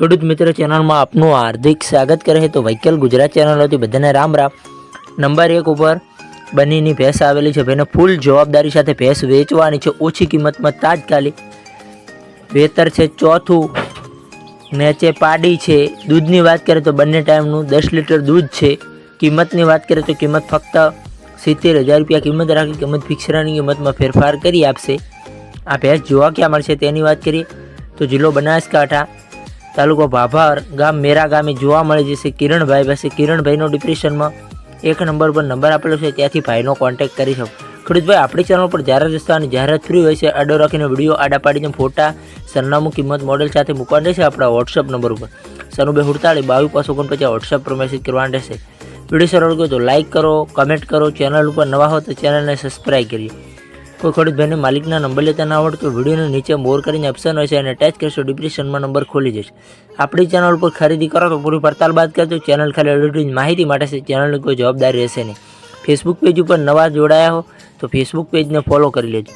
ખેડૂત મિત્ર ચેનલમાં આપનું હાર્દિક સ્વાગત કરે છે. તો વૈકલ ગુજરાત ચેનલોથી બધાને રામ રામ. નંબર એક ઉપર બનીની ભેંસ આવેલી છે. ભાઈને ફૂલ જવાબદારી સાથે ભેંસ વેચવાની છે. ઓછી કિંમતમાં તાત્કાલિક વેતર છે. ચોથું નેચે પાડી છે. દૂધની વાત કરીએ તો બંને ટાઈમનું દસ લીટર દૂધ છે. કિંમતની વાત કરીએ તો કિંમત ફક્ત સિત્તેર હજાર રૂપિયા કિંમત રાખી કિંમત ફિક્સરાની કિંમતમાં ફેરફાર કરી આપશે. આ ભેંસ જોવા ક્યાં મળશે તેની વાત કરીએ તો જિલ્લો બનાસકાંઠા તાલુકો ભાભાર ગામ મેરા ગામે જોવા મળી જશે કિરણભાઈ પાસે કિરણભાઈનો ડિપ્રેશનમાં એક નંબર પર નંબર આપેલો છે. ત્યાંથી ભાઈનો કોન્ટેક્ટ કરી શકો. ખેડૂતભાઈ, આપણી ચેનલ પર જાહેરાત રસ્તા અને જાહેરાત ફ્રી હોય છે, આડો રાખીને વીડિયો આડા પાડીને ફોટા, સરનામું, કિંમત મોડેલ સાથે મૂકવાનું રહેશે આપણા વોટ્સઅપ નંબર ઉપર. સનુભાઈ હુડતાળી, બાવીસ પાંચ ઓગણપચાસ વોટ્સઅપ પર મેસેજ કરવાનું રહેશે. વીડિયો સરળ ગયો તો લાઇક કરો કમેન્ટ કરો. ચેનલ ઉપર નવા હો તો ચેનલને સબસ્ક્રાઈબ કરીએ. કોઈ ખેડૂત ભાઈને માલિકના નંબર લેતા ના આવડતો વિડીયોની નીચે મોર કરીને ઓપ્શન છે અને ટચ કરશો ડિપ્રેશનમાં નંબર ખોલી જશે. આપણી ચેનલ ઉપર ખરીદી કરો તો પૂરી પડતાલ બાદ કરજો. ચેનલ ખાલી એડવર્ટાઇઝ માહિતી માટે છે. ચેનલની કોઈ જવાબદારી રહેશે નહીં. ફેસબુક પેજ ઉપર નવા જોડાયા હો તો ફેસબુક પેજને ફોલો કરી લેજો.